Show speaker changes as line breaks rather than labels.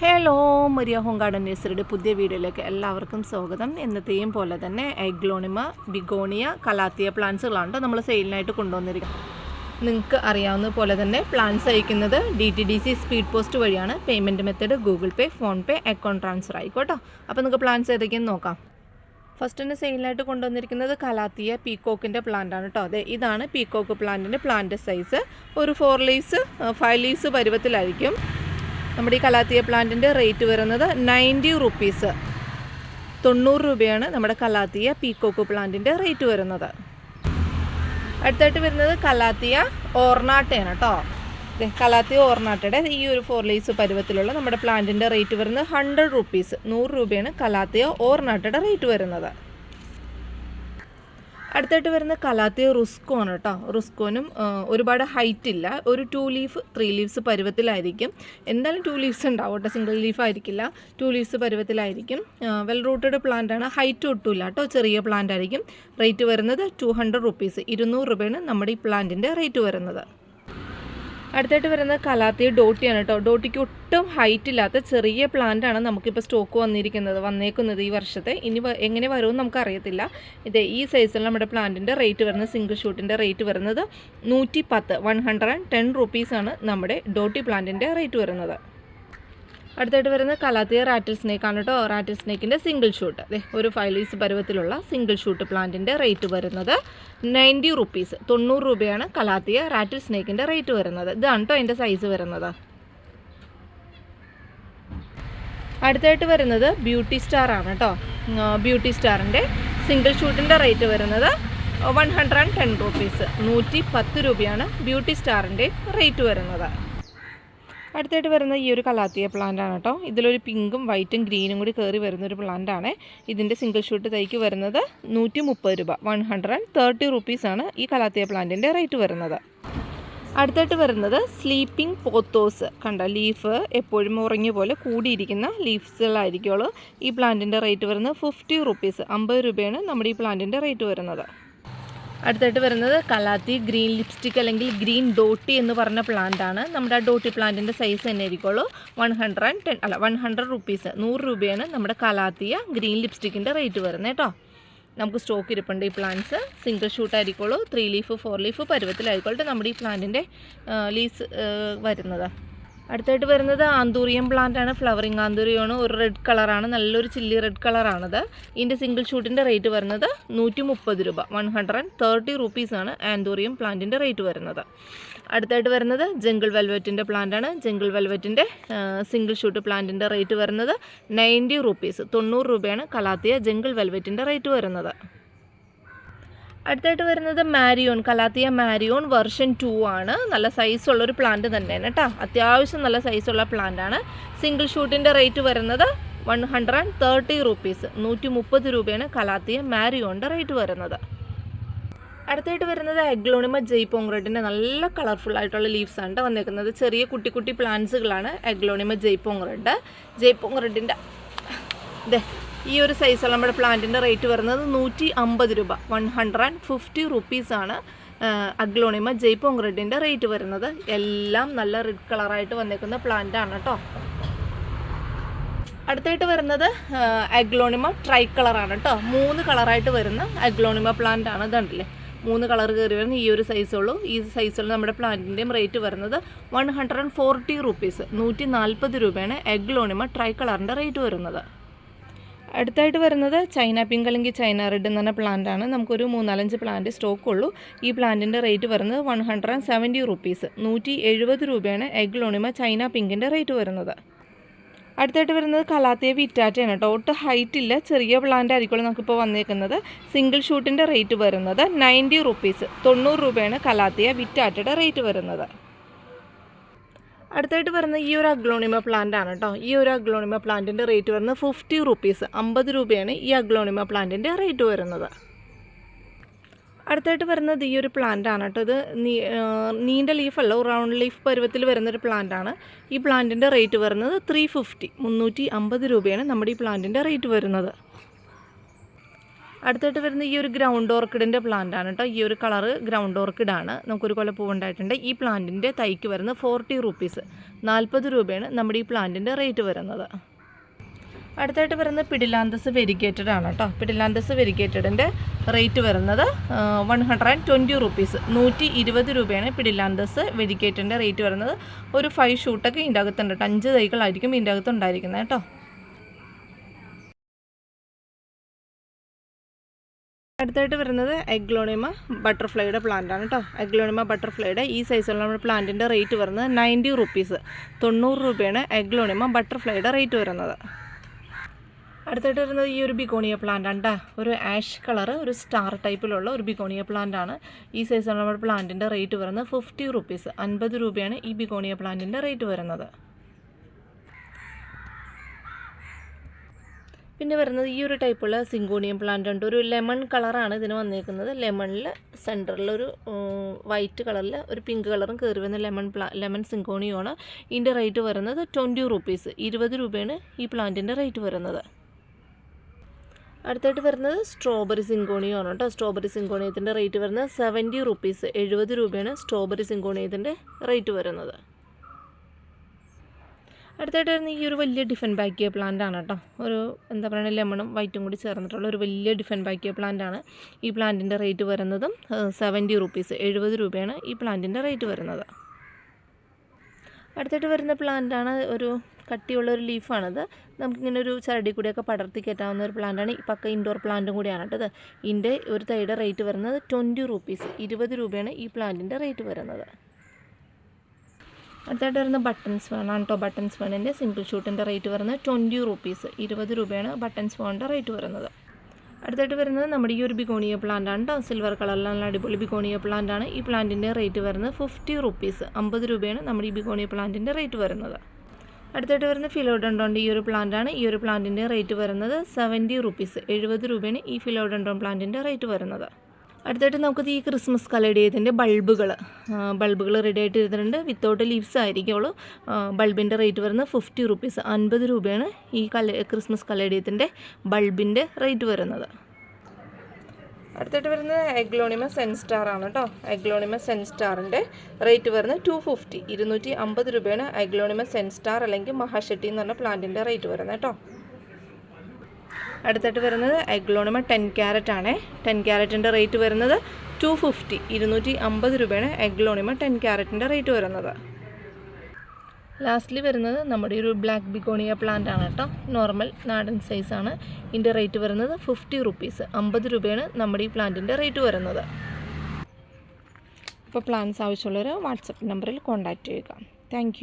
Hello Maria home garden പുതിയ വീഡിയോയിലേക്ക് എല്ലാവർക്കും സ്വാഗതം. എന്നത്തെയും പോലെ തന്നെ എഗ്ലോണിമ ബിഗോണിയ കലാത്തിയ പ്ലാന്റ്സുകളാണ് നമ്മൾ സെയിലിനായിട്ട് കൊണ്ടുവന്നിരിക്കുക നിങ്ങൾക്ക് അറിയാവുന്ന പോലെ തന്നെ പ്ലാന്റ്സ് അയക്കുന്നത് D T D C speed post വഴിയാണ്. Payment method Google Pay PhonePe account transfer ആയിക്കോട്ടോ അപ്പോൾ നിങ്ങൾക്ക് പ്ലാന്റ്സ് ഏതൊക്കെയെന്ന് നോക്കാം. ഫസ്റ്റ് തന്നെ സെയിലിനായിട്ട് കൊണ്ടുവന്നിരിക്കുന്നത് കലാത്തിയ പീക്കോക്കിന്റെ പ്ലാന്റ് ആണ് കേട്ടോ അതെ ഇതാണ് പീക്കോക്ക് പ്ലാന്റിന്റെ പ്ലാന്റ് സൈസ് ഒരു ഫോർ ലീവ്സ് ഫൈവ് ലീവ്സ് പരുവത്തിലായിരിക്കും. നമ്മുടെ ഈ കലാത്തിയ പ്ലാന്റിന്റെ റേറ്റ് വരുന്നത് നയന്റി റുപ്പീസ്. തൊണ്ണൂറ് രൂപയാണ് നമ്മുടെ കലാത്തിയ പീക്കോക്ക് പ്ലാന്റിന്റെ റേറ്റ് വരുന്നത്. അടുത്തായിട്ട് വരുന്നത് കലാത്തിയ ഓർണാട്ടയാണ് കേട്ടോ കലാത്തിയ ഓർണാട്ടയുടെ ഈ ഒരു ഫോർ ലീസ് പരുവത്തിലുള്ള നമ്മുടെ പ്ലാന്റിന്റെ റേറ്റ് വരുന്നത് ഹൺഡ്രഡ് റുപ്പീസ് നൂറ് രൂപയാണ് കലാത്തിയ ഓർണാട്ടയുടെ റേറ്റ് വരുന്നത്. അടുത്തായിട്ട് വരുന്ന കലാത്തിയ റുസ്കോ ആണ് കേട്ടോ റുസ്കോനും ഒരുപാട് ഹൈറ്റ് ഇല്ല. ഒരു ടു ലീഫ് ത്രീ ലീവ്സ് പരുവത്തിലായിരിക്കും. എന്തായാലും ടു ലീവ്സ് ഉണ്ടാവും കേട്ടോ സിംഗിൾ ലീഫ് ആയിരിക്കില്ല. ടു ലീവ്സ് പരുവത്തിലായിരിക്കും. വെൽ റൂട്ടഡ് പ്ലാന്റ് ആണ്. ഹൈറ്റ് ഒട്ടുമില്ല കേട്ടോ ചെറിയ പ്ലാന്റ് ആയിരിക്കും. റേറ്റ് വരുന്നത് ടു ഹൺഡ്രഡ് റുപ്പീസ് ഇരുന്നൂറ് രൂപയാണ് നമ്മുടെ ഈ പ്ലാന്റിന്റെ റേറ്റ് വരുന്നത്. അടുത്തായിട്ട് വരുന്നത് കലാത്തി ഡോട്ടിയാണ് കേട്ടോ. ഡോട്ടിക്ക് ഒട്ടും ഹൈറ്റ് ഇല്ലാത്ത ചെറിയ പ്ലാന്റ് ആണ് നമുക്കിപ്പോൾ സ്റ്റോക്ക് വന്നിരിക്കുന്നത് വന്നേക്കുന്നത് ഈ വർഷത്തെ. ഇനി എങ്ങനെ വരുമെന്ന് നമുക്കറിയത്തില്ല. ഇത് ഈ സൈസിൽ നമ്മുടെ പ്ലാന്റിന്റെ റേറ്റ് വരുന്നത് സിംഗിൾ ഷൂട്ടിന്റെ റേറ്റ് വരുന്നത് നൂറ്റി പത്ത് വൺ ഹൺഡ്രഡ് ആൻഡ് ടെൻ റുപ്പീസാണ് നമ്മുടെ ഡോട്ടി പ്ലാന്റിന്റെ റേറ്റ് വരുന്നത്. അടുത്തായിട്ട് വരുന്നത് കലാത്തിയ റാറ്റിൽ ആണ് കേട്ടോ. റാറ്റിൽ സ്നേക്കിന്റെ സിംഗിൾ ഷൂട്ട് അതെ ഒരു ഫൈവ് ലീസ് പരുവത്തിലുള്ള സിംഗിൾ ഷൂട്ട് പ്ലാന്റിന്റെ റേറ്റ് വരുന്നത് നയന്റി റുപ്പീസ് തൊണ്ണൂറ് രൂപയാണ് കലാത്തിയ റാറ്റിൽ സ്നേക്കിന്റെ റേറ്റ് വരുന്നത്. ഇതാണ് കേട്ടോ അതിന്റെ സൈസ് വരുന്നത്. അടുത്തായിട്ട് വരുന്നത് ബ്യൂട്ടി സ്റ്റാർ ആണ് കേട്ടോ ബ്യൂട്ടി സ്റ്റാറിന്റെ സിംഗിൾ ഷൂട്ടിന്റെ റേറ്റ് വരുന്നത് one hundred and ten rupees നൂറ്റി പത്ത് രൂപയാണ് ബ്യൂട്ടി സ്റ്റാറിന്റെ റേറ്റ് വരുന്നത്. അടുത്തായിട്ട് വരുന്ന ഈ ഒരു കലാത്തിയ പ്ലാന്റ് ആണ് കേട്ടോ ഇതിലൊരു പിങ്കും വൈറ്റും ഗ്രീനും കൂടി കയറി വരുന്ന ഒരു പ്ലാന്റ് ആണ്. ഇതിന്റെ സിംഗിൾ ഷൂട്ട് തൈക്ക് വരുന്നത് നൂറ്റി മുപ്പത് രൂപ വൺ ഹൺഡ്രഡ് ആൻഡ് തേർട്ടി ഈ കലാത്തിയ പ്ലാന്റിന്റെ റേറ്റ് വരുന്നത്. അടുത്തായിട്ട് വരുന്നത് സ്ലീപ്പിംഗ് പോത്തോസ് കണ്ട ലീഫ് എപ്പോഴും ഉറങ്ങിയ പോലെ കൂടിയിരിക്കുന്ന ലീഫ്സുകളായിരിക്കുള്ളൂ ഈ പ്ലാന്റിന്റെ റേറ്റ് വരുന്നത് ഫിഫ്റ്റി റുപ്പീസ് അമ്പത് രൂപയാണ് നമ്മുടെ ഈ പ്ലാന്റിന്റെ റേറ്റ് വരുന്നത്. അടുത്തായിട്ട് വരുന്നത് കലാത്തി ഗ്രീൻ ലിപ്സ്റ്റിക് അല്ലെങ്കിൽ ഗ്രീൻ ഡോട്ടി എന്ന് പറഞ്ഞ പ്ലാന്റ് ആണ്. നമ്മുടെ ആ ഡോട്ടി പ്ലാന്റിന്റെ സൈസ് തന്നെ ആയിരിക്കുള്ളൂ. വൺ ഹൺഡ്രഡ് ആൻഡ് ടെൻ അല്ല വൺ ഹൺഡ്രഡ് റുപ്പീസ് നൂറ് രൂപയാണ് നമ്മുടെ കലാത്തിയ ഗ്രീൻ ലിപ്സ്റ്റിക്കിന്റെ റേറ്റ് വരുന്നത് കേട്ടോ. നമുക്ക് സ്റ്റോക്ക് ഇരിപ്പുണ്ട് ഈ പ്ലാന്റ്സ് സിംഗിൾ ഷൂട്ട് ആയിരിക്കുള്ളൂ. ത്രീ ലീഫ് ഫോർ ലീഫ് പരുവത്തിലായിക്കോട്ടെ നമ്മുടെ ഈ പ്ലാന്റിന്റെ ലീസ് വരുന്നത്. അടുത്തായിട്ട് വരുന്നത് ആന്തൂറിയം പ്ലാന്റ് ആണ്. ഫ്ലവറിങ് ആന്തൂറിയമാണ് ഒരു റെഡ് കളറാണ് നല്ലൊരു ചില്ലി റെഡ് കളറാണത് ഇതിന്റെ സിംഗിൾ ഷൂട്ടിന്റെ റേറ്റ് വരുന്നത് നൂറ്റി മുപ്പത് രൂപ വൺ ഹൺഡ്രഡ് തേർട്ടി റുപ്പീസാണ് ആന്തൂറിയം പ്ലാന്റിന്റെ റേറ്റ് വരുന്നത്. അടുത്തായിട്ട് വരുന്നത് ജംഗിൾ വെൽവെറ്റിന്റെ പ്ലാന്റ് ആണ്. ജംഗിൾ വെൽവെറ്റിന്റെ സിംഗിൾ ഷൂട്ട് പ്ലാന്റിന്റെ റേറ്റ് വരുന്നത് നയന്റി റുപ്പീസ് തൊണ്ണൂറ് രൂപയാണ് കലാത്തിയ ജംഗിൾ വെൽവെറ്റിന്റെ റേറ്റ് വരുന്നത്. അടുത്തായിട്ട് വരുന്നത് Marion calathea Marion version two ആണ്. നല്ല സൈസുള്ളൊരു പ്ലാന്റ് തന്നെയാണ് കേട്ടോ. അത്യാവശ്യം നല്ല സൈസുള്ള പ്ലാന്റ് ആണ്. സിംഗിൾ ഷൂട്ടിന്റെ റേറ്റ് വരുന്നത് one hundred and thirty rupees നൂറ്റി മുപ്പത് രൂപയാണ് കലാത്തിയ മാരിയോണിന്റെ റേറ്റ് വരുന്നത്. അടുത്തായിട്ട് വരുന്നത് എഗ്ലോണിമ ജയ്പോങ് നല്ല കളർഫുൾ ആയിട്ടുള്ള ലീവ്സ് ആണ് വന്നേക്കുന്നത്. ചെറിയ കുട്ടി കുട്ടി പ്ലാന്റ്സുകളാണ് എഗ്ലോണിമ ജയ്പോങ് റെഡ് ജയ്പോങ് റെഡിന്റെ ഇതേ ഈ ഒരു സൈസുള്ള നമ്മുടെ പ്ലാന്റിന്റെ റേറ്റ് വരുന്നത് നൂറ്റി അമ്പത് രൂപ വൺ ഹൺഡ്രഡ് ഫിഫ്റ്റി റുപ്പീസാണ് അഗ്ലോണിമ ജയ്പോങ് റെഡിന്റെ റേറ്റ് വരുന്നത്. എല്ലാം നല്ല റെഡ് കളറായിട്ട് വന്നേക്കുന്ന പ്ലാന്റ് ആണ് കേട്ടോ അടുത്തായിട്ട് വരുന്നത് അഗ്ലോണിമ ട്രൈ കളറാണ് കേട്ടോ മൂന്ന് കളറായിട്ട് വരുന്ന അഗ്ലോണിമ പ്ലാന്റ് ആണ് ഇതുണ്ടല്ലേ മൂന്ന് കളർ കയറി വരുന്ന ഈ ഒരു സൈസുള്ളൂ ഈ സൈസുള്ള നമ്മുടെ പ്ലാന്റിന്റെയും റേറ്റ് വരുന്നത് one hundred and forty rupees നൂറ്റി നാൽപ്പത് രൂപയാണ് എഗ്ലോണിമ ട്രൈ കളറിന്റെ റേറ്റ് വരുന്നത്. അടുത്തായിട്ട് വരുന്നത് ചൈന പിങ്ക് അല്ലെങ്കിൽ ചൈന റെഡ് എന്ന് പറഞ്ഞ പ്ലാന്റ് ആണ്. നമുക്കൊരു മൂന്നാലഞ്ച് പ്ലാന്റ് സ്റ്റോക്ക് ഉള്ളൂ. ഈ പ്ലാന്റിന്റെ റേറ്റ് വരുന്നത് one hundred and seventy rupees നൂറ്റി എഴുപത് രൂപയാണ് എഗ്ലോണിമ ചൈന പിങ്കിന്റെ റേറ്റ് വരുന്നത്. അടുത്തായിട്ട് വരുന്നത് കലാത്തിയ വിറ്റാറ്റയാണ് കേട്ടോ. ഒട്ട് ഹൈറ്റ് ഇല്ല. ചെറിയ പ്ലാന്റ് ആയിരിക്കുമല്ലോ നമുക്കിപ്പോൾ വന്നേക്കുന്നത്. സിംഗിൾ ഷൂട്ടിന്റെ റേറ്റ് വരുന്നത് നയന്റി റുപ്പീസ് തൊണ്ണൂറ് രൂപയാണ് കലാത്തിയ വിറ്റാറ്റയുടെ റേറ്റ് വരുന്നത്. അടുത്തായിട്ട് വരുന്ന ഈ ഒരു അഗ്ലോണിമ പ്ലാന്റ് ആണ് കേട്ടോ ഈ ഒരു അഗ്ലോണിമ പ്ലാന്റിന്റെ റേറ്റ് വരുന്നത് ഫിഫ്റ്റി റുപ്പീസ് അമ്പത് രൂപയാണ് ഈ അഗ്ലോണിമ പ്ലാന്റിന്റെ റേറ്റ് വരുന്നത്. അടുത്തായിട്ട് വരുന്നത് ഈ ഒരു പ്ലാന്റ് ആണ് കേട്ടോ ഇത് നീണ്ട ലീഫല്ല റൗണ്ട് ലീഫ് പരുവത്തിൽ വരുന്നൊരു പ്ലാന്റ് ആണ്. ഈ പ്ലാന്റിന്റെ റേറ്റ് വരുന്നത് ത്രീ ഫിഫ്റ്റി മുന്നൂറ്റി അമ്പത് രൂപയാണ് നമ്മുടെ ഈ പ്ലാന്റിന്റെ റേറ്റ് വരുന്നത്. അടുത്തായിട്ട് വരുന്ന ഈ ഒരു ഗ്രൗണ്ട് ഓർക്കിഡിന്റെ പ്ലാന്റ് ആണ് കേട്ടോ ഈ ഒരു കളറ് ഗ്രൗണ്ട് ഓർക്കിഡ് ആണ്. നമുക്കൊരു കൊല പൂവുണ്ടായിട്ടുണ്ട് ഈ പ്ലാന്റിന്റെ തൈക്ക് വരുന്നത് ഫോർട്ടി റുപ്പീസ് നാൽപ്പത് രൂപയാണ് നമ്മുടെ ഈ പ്ലാന്റിന്റെ റേറ്റ് വരുന്നത്. അടുത്തായിട്ട് വരുന്നത് പിടിലാന്തസ് വെരിഗേറ്റഡ് ആണ് കേട്ടോ പിടിലാന്തസ് വെരിഗേറ്റഡിന്റെ റേറ്റ് വരുന്നത് one hundred and twenty rupees നൂറ്റി ഇരുപത് രൂപയാണ് പിടിലാന്തസ് വെരിഗേറ്റഡിന്റെ റേറ്റ് വരുന്നത്. ഒരു ഫൈവ് ഷൂട്ടൊക്കെ ഇതിന്റെ അകത്തുണ്ട് കേട്ടോ അഞ്ച് തൈകളായിരിക്കും ഇതിന്റെ അകത്തുണ്ടായിരിക്കുന്നത് കേട്ടോ അടുത്തായിട്ട് വരുന്നത് എഗ്ലോണിമ ബട്ടർഫ്ലൈയുടെ പ്ലാന്റ് ആണ് കേട്ടോ എഗ്ലോണിമ ബട്ടർഫ്ലൈയുടെ ഈ സൈസുള്ള നമ്മുടെ പ്ലാന്റിന്റെ റേറ്റ് വരുന്നത് നയന്റി റുപ്പീസ് തൊണ്ണൂറ് രൂപയാണ് എഗ്ലോണിമ ബട്ടർഫ്ലൈയുടെ റേറ്റ് വരുന്നത്. അടുത്തായിട്ട് വരുന്നത് ഈ ഒരു ബിഗോണിയ പ്ലാന്റ് ആണ്. ഒരു ആഷ് കളർ ഒരു സ്റ്റാർ ടൈപ്പിലുള്ള ഒരു ബിഗോണിയ പ്ലാന്റ് ആണ്. ഈ സൈസുള്ള നമ്മുടെ പ്ലാന്റിന്റെ റേറ്റ് വരുന്നത് ഫിഫ്റ്റി റുപ്പീസ് അൻപത് രൂപയാണ് ഈ ബിഗോണിയ പ്ലാന്റിന്റെ റേറ്റ് വരുന്നത്. പിന്നെ വരുന്നത് ഈ ഒരു ടൈപ്പുള്ള സിങ്കോണിയം പ്ലാന്റ് ഉണ്ട്. ഒരു ലെമൺ കളറാണ് ഇതിന് വന്നിരിക്കുന്നത് ലെമണിൽ സെന്ററിൽ ഒരു വൈറ്റ് കളറിൽ ഒരു പിങ്ക് കളറും കയറി വരുന്ന ലെമൺ പ്ലാ ലെമൺ സിങ്കോണിയമാണ് ഇതിന്റെ റേറ്റ് വരുന്നത് ട്വന്റി റുപ്പീസ് ഇരുപത് രൂപയാണ് ഈ പ്ലാന്റിന്റെ റേറ്റ് വരുന്നത്. അടുത്തായിട്ട് വരുന്നത് സ്ട്രോബെറി സിങ്കോണിയമാണ് കേട്ടോ. സ്ട്രോബെറി സിങ്കോണിയത്തിന്റെ റേറ്റ് വരുന്നത് സെവന്റി റുപ്പീസ് എഴുപത് രൂപയാണ് സ്ട്രോബെറി സിങ്കോണിയത്തിന്റെ റേറ്റ് വരുന്നത്. അടുത്തായിട്ട് വരുന്ന ഈ ഒരു വലിയ ഡിഫൻ ബാക്കിയ പ്ലാന്റ് ആണ് കേട്ടോ. ഒരു എന്താ പറയുക ലെമണും വൈറ്റും കൂടി ചേർന്നിട്ടുള്ള ഒരു വലിയ ഡിഫൻ ബാക്കിയ പ്ലാന്റ് ആണ് ഈ പ്ലാന്റിന്റെ റേറ്റ് വരുന്നതും സെവന്റി റുപ്പീസ് എഴുപത് രൂപയാണ് ഈ പ്ലാന്റിന്റെ റേറ്റ് വരുന്നത്. അടുത്തായിട്ട് വരുന്ന പ്ലാന്റ് ആണ് ഒരു കട്ടിയുള്ള ഒരു ലീഫാണിത് നമുക്കിങ്ങനെ ഒരു ചരടി കൂടിയൊക്കെ പടർത്തി കയറ്റാവുന്ന ഒരു പ്ലാന്റാണ് ഈ പക്ക ഇൻഡോർ പ്ലാന്റും കൂടിയാണ് കേട്ടത് ഇതിന്റെ ഒരു തൈയുടെ റേറ്റ് വരുന്നത് ട്വന്റി റുപ്പീസ് ഇരുപത് രൂപയാണ് ഈ പ്ലാന്റിന്റെ റേറ്റ് വരുന്നത്. അടുത്തായിട്ട് വരുന്ന ബട്ടൺസ് വേണം കേട്ടോ ബട്ടൺസ് വേണിന്റെ സിംഗിൾ ഷൂട്ടിന്റെ റേറ്റ് വരുന്നത് ട്വന്റി റുപ്പീസ് ഇരുപത് രൂപയാണ് ബട്ടൺസ് ഫോണിന്റെ റേറ്റ് വരുന്നത്. അടുത്തായിട്ട് വരുന്നത് നമ്മുടെ ഈ ഒരു ബിഗോണിയ പ്ലാന്റ് ആണ് സിൽവർ നല്ല അടിപൊളി ബിഗോണിയ പ്ലാന്റ് ആണ്. ഈ പ്ലാന്റിന്റെ റേറ്റ് വരുന്നത് ഫിഫ്റ്റി റുപ്പീസ് അമ്പത് രൂപയാണ് നമ്മുടെ ഈ ബിഗോണിയ പ്ലാന്റിന്റെ റേറ്റ് വരുന്നത്. അടുത്തായിട്ട് വരുന്ന ഫിലോഡൻഡോന്റെ ഈ ഒരു പ്ലാന്റ് ആണ്. ഈ ഒരു പ്ലാന്റിന്റെ റേറ്റ് വരുന്നത് സെവന്റി റുപ്പീസ് എഴുപത് രൂപയാണ് ഈ ഫിലോഡൻഡോൺ പ്ലാന്റിന്റെ റേറ്റ് വരുന്നത്. അടുത്തായിട്ട് നമുക്കത് ഈ ക്രിസ്മസ് കലഡിയത്തിന്റെ ബൾബുകൾ ബൾബുകൾ റെഡി ആയിട്ട് ഇരുന്നിട്ടുണ്ട്. വിത്തൗട്ട് ലീവ്സ് ആയിരിക്കുള്ളൂ. ബൾബിന്റെ റേറ്റ് വരുന്നത് ഫിഫ്റ്റി റുപ്പീസ് അൻപത് രൂപയാണ് ഈ കല ക്രിസ്മസ് കലഡിയത്തിന്റെ ബൾബിന്റെ റേറ്റ് വരുന്നത്. അടുത്തായിട്ട് വരുന്നത് എഗ്ലോണിമ സെൻ സ്റ്റാർ ആണ് കേട്ടോ. എഗ്ലോണിമ സെൻ സെൻസ്റ്റാറിന്റെ റേറ്റ് വരുന്നത് ടു ഫിഫ്റ്റി ഇരുന്നൂറ്റി അമ്പത് രൂപയാണ് എഗ്ലോണിമ സെൻ സ്റ്റാർ അല്ലെങ്കിൽ മഹാഷെട്ടി എന്ന് പറഞ്ഞ പ്ലാന്റിന്റെ റേറ്റ് വരുന്നത് കേട്ടോ. അടുത്തായിട്ട് വരുന്നത് എഗ്ലോണിമ ടെൻ ക്യാരറ്റ് ആണ്. ടെൻ ക്യാരറ്റിന്റെ റേറ്റ് വരുന്നത് ടു ഫിഫ്റ്റി ഇരുന്നൂറ്റി അമ്പത് രൂപയാണ് എഗ്ലോണിമ ടെൻ ക്യാരറ്റിന്റെ റേറ്റ് വരുന്നത്. ലാസ്റ്റ്ലി വരുന്നത് നമ്മുടെ ഒരു ബ്ലാക്ക് ബിഗോണിയ പ്ലാന്റ് ആണ് കേട്ടോ. നോർമൽ നാടൻ സൈസാണ് ഇതിന്റെ റേറ്റ് വരുന്നത് ഫിഫ്റ്റി റുപ്പീസ് അമ്പത് രൂപയാണ് നമ്മുടെ ഈ പ്ലാന്റിന്റെ റേറ്റ് വരുന്നത്. അപ്പോൾ പ്ലാൻസ് ആവശ്യമുള്ളവർ വാട്സപ്പ് നമ്പറിൽ കോൺടാക്റ്റ് ചെയ്യുക. താങ്ക്